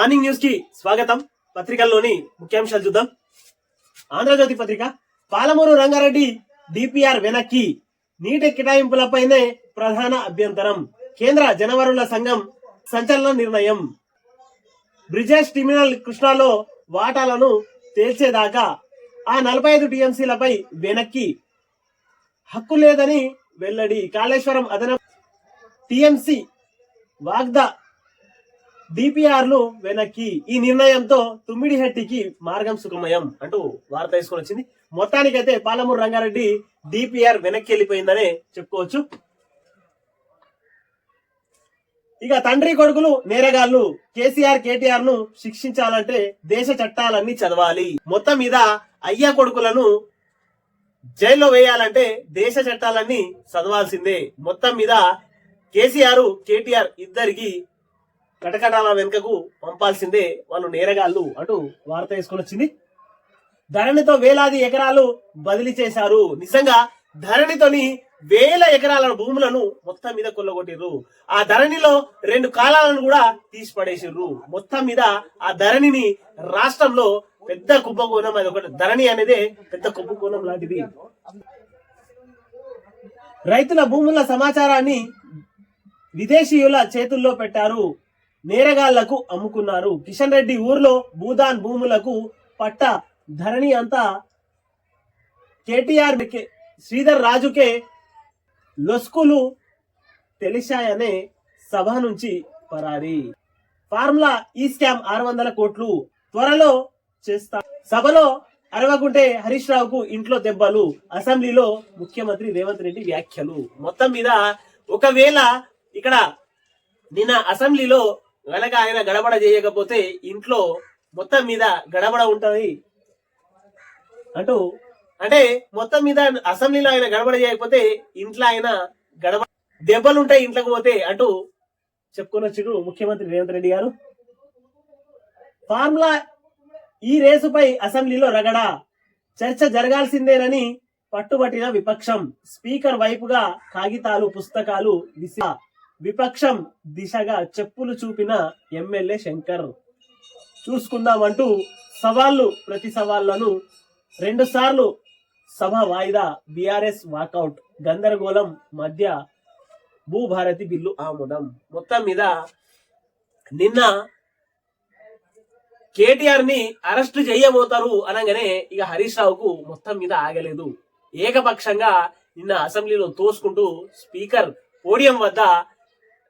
Morning న్యూస్కి స్వాగతం. పత్రికల్లోని ముఖ్యాంశాలు చూద్దాం. ఆంధ్రజ్యోతి పత్రిక పాలమూరు రంగారెడ్డి డిపిఆర్ వెనక్కి నీటి కేటాయింపులపైనే ప్రధాన అభ్యంతరం. కేంద్ర జనవరుల సంఘం సంచలన నిర్ణయం. బ్రిజేష్ టెర్మినల్ కృష్ణాలో వాటాలను తేల్చేదాకా ఆ నలభై ఐదు టీఎంసీలపై వెనక్కి. హక్కు లేదని వెల్లడి. కాళేశ్వరం అదన టీఎంసీ వాగ్దా డిపిఆర్లు వెనక్కి ఈ నిర్ణయంతో తుమ్మిడిహట్టికి మార్గం సుఖమయం అంటూ వార్త తీసుకొని వచ్చింది. మొత్తానికైతే పాలమూరు రంగారెడ్డి డిపిఆర్ వెనక్కి వెళ్ళిపోయిందనే చెప్పుకోవచ్చు. ఇక తండ్రి కొడుకులు నేరగాళ్ళు కేసీఆర్ కేటీఆర్ను శిక్షించాలంటే దేశ చట్టాలన్నీ చదవాలి. మొత్తం మీద అయ్య కొడుకులను జైల్లో వేయాలంటే దేశ చట్టాలన్నీ చదవాల్సిందే. మొత్తం మీద కేసీఆర్ కేటీఆర్ ఇద్దరికి కటకటాల వెనుకకు పంపాల్సిందే వాళ్ళు నేరగాళ్ళు అంటూ వార్త వేసుకొని వచ్చింది ధరణితో వేలాది ఎకరాలు బదిలీ చేశారు. నిజంగా ధరణితోని వేల ఎకరాల భూములను మొత్తం మీద కొల్లగొట్టిర్రు. ఆ ధరణిలో రెండు కాలాలను కూడా తీసి పడేసిర్రు మొత్తం మీద ఆ ధరణిని రాష్ట్రంలో పెద్ద కుంభకోణం అది ఒకటి. ధరణి అనేది పెద్ద కుంభకోణం లాంటిది. రైతుల భూముల సమాచారాన్ని విదేశీయుల చేతుల్లో పెట్టారు. నేరగాళ్ళకు అమ్ముకున్నారు. కిషన్ రెడ్డి ఊర్లో భూదాన్ భూములకు పట్ట ధరణి అంతా కేటీఆర్ కే- శ్రీధర్ రాజుకే లొస్కులు తెలిసాయనే సభ నుంచి పరారి. ఫార్ములా ఈ స్కామ్ ఆరు వందల కోట్లు త్వరలో చేస్తా. సభలో అరవకుంటే హరీష్ రావుకు ఇంట్లో దెబ్బలు అసెంబ్లీలో ముఖ్యమంత్రి రేవంత్ రెడ్డి వ్యాఖ్యలు. మొత్తం మీద ఒకవేళ ఇక్కడ నిన్న అసెంబ్లీలో గనక ఆయన గడబడ చేయకపోతే ఇంట్లో మొత్తం మీద గడబడ ఉంటుంది. అంటూ అంటే మొత్తం మీద అసెంబ్లీలో ఆయన గడబడ చేయకపోతే ఇంట్లో ఆయన గడబడ దెబ్బలు ఉంటాయి ఇంట్లోకి పోతే అంటూ చెప్పుకొని వచ్చిండ్రు ముఖ్యమంత్రి రేవంత్ రెడ్డి గారు. ఫార్ములా ఈ రేసుపై అసెంబ్లీలో రగడ. చర్చ జరగాల్సిందేనని పట్టుబట్టిన విపక్షం. స్పీకర్ వైపుగా కాగితాలు పుస్తకాలు విసిరా విపక్షం దిశగా చెప్పులు చూపిన ఎమ్మెల్యే శంకర్. చూసుకుందామంటూ సవాళ్ళు ప్రతి సవాళ్ళను రెండు సార్లు సభ వాయిదా బీఆర్ఎస్ వాకౌట్ గందరగోళం మధ్య భూభారతి బిల్లు ఆమోదం. మొత్తం మీద నిన్న కేటీఆర్ని అరెస్ట్ చేయబోతారు అనగానే ఇక హరీష్ రావుకు మొత్తం మీద ఆగలేదు. ఏకపక్షంగా నిన్న అసెంబ్లీలో తోసుకుంటూ స్పీకర్ పోడియం వద్ద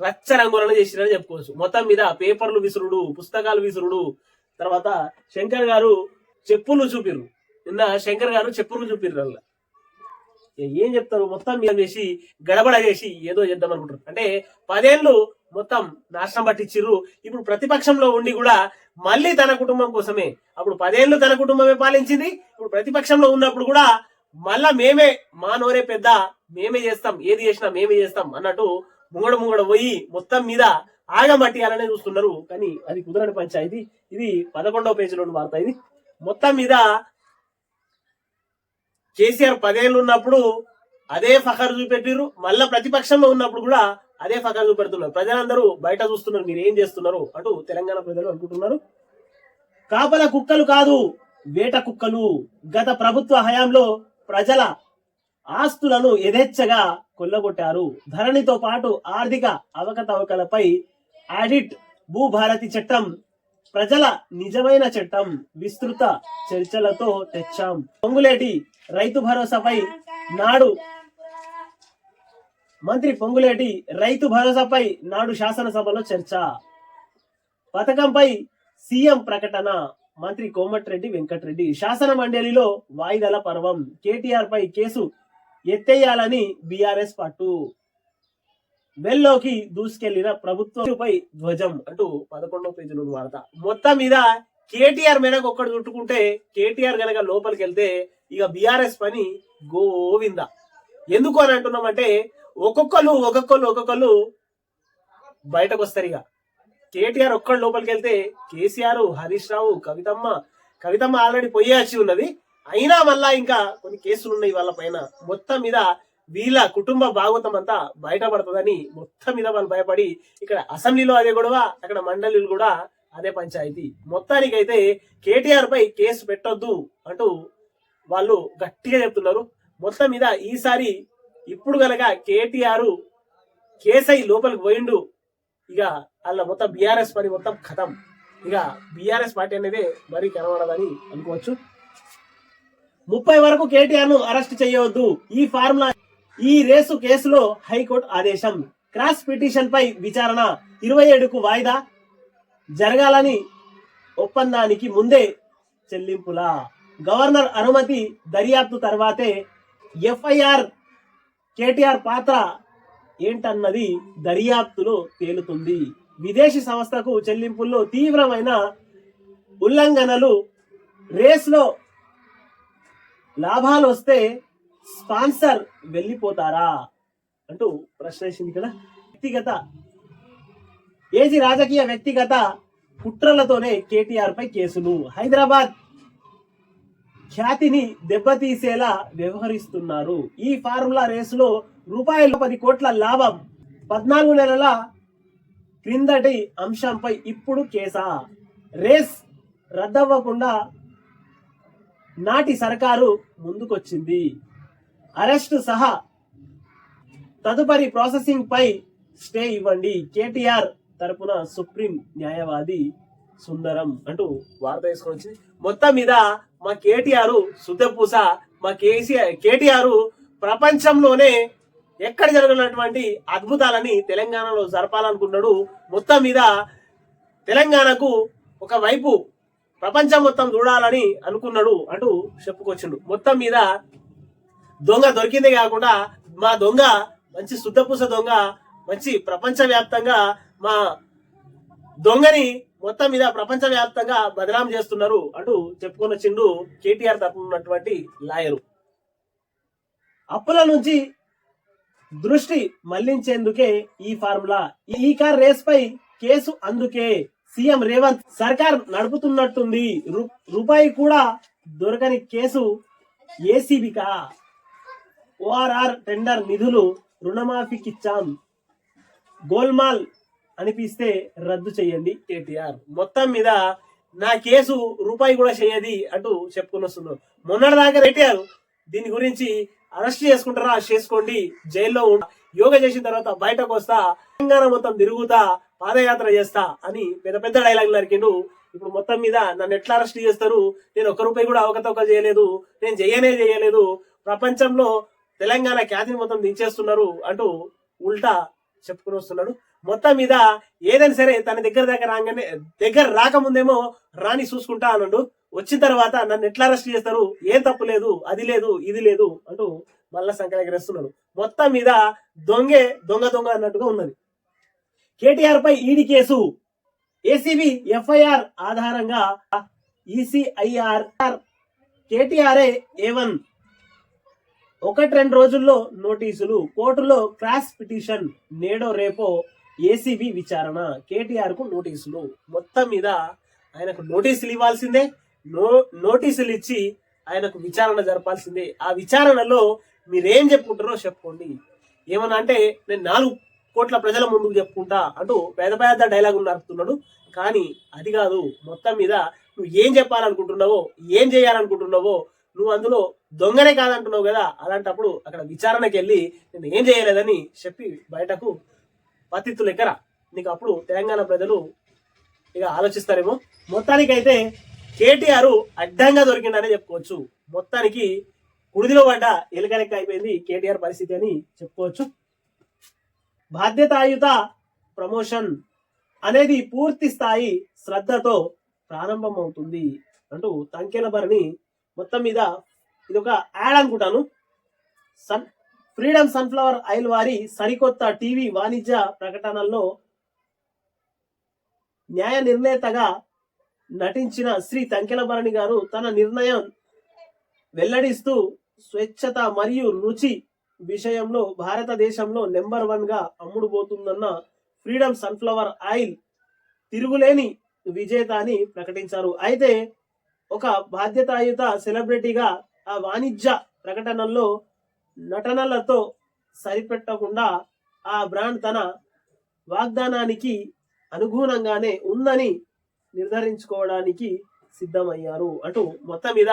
రచ్చ రంగులను చేసిరని చెప్పుకోవచ్చు. మొత్తం మీద పేపర్లు విసురుడు పుస్తకాలు విసురుడు. తర్వాత శంకర్ గారు చెప్పులు చూపిర్రు. నిన్న శంకర్ గారు చెప్పులు చూపిర్రు అలా ఏం చెప్తారు? మొత్తం మీద చేసి గడబడ చేసి ఏదో చేద్దాం అనుకుంటారు. అంటే పదేళ్ళు మొత్తం నాశనం పట్టించిర్రు. ఇప్పుడు ప్రతిపక్షంలో ఉండి కూడా మళ్ళీ తన కుటుంబం కోసమే. అప్పుడు పదేళ్ళు తన కుటుంబమే పాలించింది. ఇప్పుడు ప్రతిపక్షంలో ఉన్నప్పుడు కూడా మళ్ళా మేమే మా నోరే పెద్ద మేమే చేస్తాం. ఏది చేసినా మేమే చేస్తాం అన్నట్టు ముంగడ ముంగడ పోయి మొత్తం మీద ఆగమట్టియాలనే చూస్తున్నారు. కానీ అది కుదరని పంచాయతీ. ఇది పదకొండవ పేజీలోని వార్త ఇది. మొత్తం మీద కేసీఆర్ పదేళ్ళు ఉన్నప్పుడు అదే ఫఖర్ చూపెట్టిరు మళ్ళా ప్రతిపక్షంలో ఉన్నప్పుడు కూడా అదే ఫఖర్ చూపెడుతున్నారు. ప్రజలందరూ బయట చూస్తున్నారు. మీరు ఏం చేస్తున్నారు? అటు తెలంగాణ ప్రజలు అనుకుంటున్నారు. కాపల కుక్కలు కాదు వేట కుక్కలు. గత ప్రభుత్వ హయాంలో ప్రజల ఆస్తులను యథేచ్ఛగా కొల్లగొట్టారు. ధరణితో పాటు ఆర్థిక అవకతవకలపై ఆడిట్ భూభారతి చట్టం ప్రజల నిజమైన చట్టం విస్తృత చర్చలతో తెచ్చాం. పొంగులేటి రైతు భరోసాపై నాడు మంత్రి పొంగులేటి రైతు భరోసాపై నాడు శాసనసభలో చర్చ. పథకంపై సీఎం ప్రకటన మంత్రి కోమటిరెడ్డి వెంకటరెడ్డి. శాసన మండలిలో వాయిదాల పర్వం. కేటీఆర్ పై కేసు ఎత్తేయాలని బీఆర్ఎస్ పట్టు వెల్లోకి దూసుకెళ్ళిన ప్రభుత్వంపై ధ్వజం అంటూ పదకొండవ పేజీలో వార్త. మొత్తం మీద కేటీఆర్ మీదకి ఒక్కడు చుట్టుకుంటే కేటీఆర్ గనక లోపలికి వెళ్తే ఇక బీఆర్ఎస్ పని గోవింద. ఎందుకు అని అంటున్నామంటే ఒక్కొక్కరు ఒక్కొక్కరు ఒక్కొక్కరు బయటకు వస్తారు ఇక. కేటీఆర్ ఒక్కడు లోపలికి వెళ్తే కేసీఆర్ హరీష్ రావు కవితమ్మ కవితమ్మ ఆల్రెడీ పొయ్యాచి ఉన్నది. అయినా మళ్ళా ఇంకా కొన్ని కేసులు ఉన్నాయి వాళ్ళ పైన. మొత్తం మీద వీళ్ళ కుటుంబ భాగవతం అంతా బయటపడుతుందని మొత్తం మీద వాళ్ళు భయపడి ఇక్కడ అసెంబ్లీలో అదే గొడవ అక్కడ మండలిలు కూడా అదే పంచాయతీ. మొత్తానికైతే కేటీఆర్ పై కేసు పెట్టొద్దు అంటూ వాళ్ళు గట్టిగా చెప్తున్నారు. మొత్తం మీద ఈసారి ఇప్పుడు గనక కేటీఆర్ కేసై లోపలికి పోయిండు ఇక అలా మొత్తం బీఆర్ఎస్ పని మొత్తం కథం ఇక బీఆర్ఎస్ పార్టీ అనేది మరీ కనబడదని అనుకోవచ్చు. ముప్పై వరకు కేటీఆర్ను అరెస్ట్ చేయవద్దు. ఈ ఫార్ములా ఈ రేసు కేసులో హైకోర్టు ఆదేశం. క్రాస్ పిటిషన్ పై విచారణ ఇరవై ఏడుకు వాయిదా. జరగాలని ఒప్పందానికి ముందే చెల్లింపుల. గవర్నర్ అనుమతి దర్యాప్తు తర్వాతే ఎఫ్ఐఆర్ కేటీఆర్ పాత్ర ఏంటన్నది దర్యాప్తులో తేలుతుంది. విదేశీ సంస్థకు చెల్లింపుల్లో తీవ్రమైన ఉల్లంఘనలు రేస్లో లాభాలు వస్తే స్పాన్సర్ వెళ్ళిపోతారా అంటూ ప్రశ్న వేసింది కదా. వ్యక్తిగత ఏజీ రాజకీయ వ్యక్తిగత కుట్రలతోనే కేటీఆర్ పై కేసులు. హైదరాబాద్ ఖ్యాతిని దెబ్బతీసేలా వ్యవహరిస్తున్నారు. ఈ ఫార్ములా రేసులో రూపాయలు పది కోట్ల లాభం. పద్నాలుగు నెలల క్రిందటి అంశంపై ఇప్పుడు కేసా. రేస్ రద్దవ్వకుండా నాటి సర్కారు ముందుకొచ్చింది. అరెస్టు సహా తదుపరి ప్రాసెసింగ్ పై స్టే ఇవ్వండి. కేటీఆర్ తరపున సుప్రీం న్యాయవాది సుందరం అంటూ వార్త వేసుకొని వచ్చింది. మొత్తం మీద మా కేటీఆర్ శుద్ధపూస మా కేసీఆర్ కేటీఆర్ ప్రపంచంలోనే ఎక్కడ జరగనటువంటి అద్భుతాలని తెలంగాణలో జరపాలనుకున్నాడు మొత్తం మీద తెలంగాణకు ఒక వైపు ప్రపంచం మొత్తం చూడాలని అనుకున్నాడు అంటూ చెప్పుకొచ్చిండు. మొత్తం మీద దొంగ దొరికింది కాకుండా మా దొంగ మంచి శుద్ధపూస దొంగ మంచి ప్రపంచ వ్యాప్తంగా మా దొంగని మొత్తం మీద ప్రపంచ వ్యాప్తంగా బదనాం చేస్తున్నారు అంటూ చెప్పుకొని వచ్చిండు కేటీఆర్ తరఫున ఉన్నటువంటి లాయరు. అప్పుల నుంచి దృష్టి మళ్ళించేందుకే ఈ ఫార్ములా. ఈ కార్ రేస్ పై కేసు అందుకే. సీఎం రేవంత్ సర్కార్ నడుపుతున్నట్టుంది. రూ- రూపాయి కూడా దొరకని కేసు ఏసీబీకా ఓఆర్ఆర్ టెండర్ నిధులు రుణమాఫీకిచ్చాం. గోల్మాల్ అనిపిస్తే రద్దు చేయండి కేటీఆర్. మొత్తం మీద నా కేసు రూపాయి కూడా చేయది అంటూ చెప్పుకుని వస్తున్నారు. మొన్నటి దాకా కేటీఆర్ దీని గురించి అరెస్ట్ చేసుకుంటారా? చేసుకోండి. జైల్లో యోగ యోగా చేసిన తర్వాత బయటకు వస్తా. తెలంగాణ మొత్తం తిరుగుతా. పాదయాత్ర చేస్తా అని పెద్ద పెద్ద డైలాగ్ నరికిండు. ఇప్పుడు మొత్తం మీద నన్ను ఎట్లా అరెస్ట్ చేస్తారు? నేను ఒక్క రూపాయి కూడా అవకతవక చేయలేదు. నేను చేయనే చేయలేదు. ప్రపంచంలో తెలంగాణ ఖ్యాతిని మొత్తం దించేస్తున్నారు అంటూ ఉల్టా చెప్పుకుని వస్తున్నాడు. మొత్తం మీద ఏదైనా సరే తన దగ్గర దగ్గర రాగానే దగ్గర రాకముందేమో రాణి చూసుకుంటా అన్నాడు. వచ్చిన తర్వాత నన్ను ఎట్లా అరెస్ట్ చేస్తారు? ఏం తప్పు లేదు అది లేదు ఇది లేదు అంటూ మళ్ళా సంఖ్య మొత్తం మీద దొంగే దొంగ దొంగ అన్నట్టుగా ఉన్నది. కేటీఆర్ పై ఈడీ కేసు. ఏసీబీ ఎఫ్ఐఆర్ ఆధారంగా ఈసీఐఆర్ కేటీఆర్ఏ ఏవన్ ఒకటి రెండు రోజుల్లో నోటీసులు కోర్టులో క్రాస్ పిటిషన్ నేడో రేపో ఏసీబీ విచారణ కేటీఆర్కు నోటీసులు. మొత్తం మీద ఆయనకు నోటీసులు ఇవ్వాల్సిందే నో నోటీసులు ఇచ్చి ఆయనకు విచారణ జరపాల్సిందే. ఆ విచారణలో మీరేం చెప్పుకుంటారో చెప్పుకోండి. ఏమన్నా అంటే నేను నాలుగు కోట్ల ప్రజల ముందుకు చెప్పుకుంటా అంటూ పెద్ద పెద్ద డైలాగ్ నడుపుతున్నాడు. కానీ అది కాదు మొత్తం మీద నువ్వు ఏం చెప్పాలనుకుంటున్నావో ఏం చేయాలనుకుంటున్నావో నువ్వు అందులో దొంగనే కాదంటున్నావు కదా అలాంటప్పుడు అక్కడ విచారణకి వెళ్ళి నేను ఏం చేయలేదని చెప్పి బయటకు పతిత్తు లెక్కర నీకు అప్పుడు తెలంగాణ ప్రజలు ఇక ఆలోచిస్తారేమో. మొత్తానికైతే కేటీఆర్ అడ్డంగా దొరికిందనే చెప్పుకోవచ్చు. మొత్తానికి కుడిదిలో పడ్డ ఎలుకలెక్క అయిపోయింది కేటీఆర్ పరిస్థితి అని చెప్పుకోవచ్చు. బాధ్యతాయుత ప్రమోషన్ అనేది పూర్తి స్థాయి శ్రద్ధతో ప్రారంభమవుతుంది అంటూ తంకెల భరణి మొత్తం మీద ఇది ఒక యాడ్ అనుకుంటాను. సన్ ఫ్రీడమ్ సన్ఫ్లవర్ ఆయిల్ వారి సరికొత్త టీవీ వాణిజ్య ప్రకటనల్లో న్యాయ నిర్ణేతగా నటించిన శ్రీ తంకెలభరణి గారు తన నిర్ణయం వెల్లడిస్తూ స్వచ్ఛత మరియు రుచి విషయంలో భారతదేశంలో నెంబర్ వన్గా అమ్ముడుపోతుందన్న ఫ్రీడమ్ సన్ఫ్లవర్ ఆయిల్ తిరుగులేని విజేత అని ప్రకటించారు. అయితే ఒక బాధ్యతాయుత సెలబ్రిటీగా ఆ వాణిజ్య ప్రకటనల్లో నటనలతో సరిపెట్టకుండా ఆ బ్రాండ్ తన వాగ్దానానికి అనుగుణంగానే ఉందని నిర్ధారించుకోవడానికి సిద్ధమయ్యారు. అటు మొత్తం మీద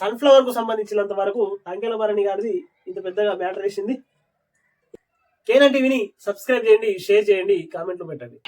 సన్ఫ్లవర్కు సంబంధించినంత వరకు అంకెల భరణి గారిది ఇంత పెద్దగా మ్యాటర్ వేసింది కేనన్ టీవీని సబ్స్క్రైబ్ చేయండి షేర్ చేయండి కామెంట్లు పెట్టండి.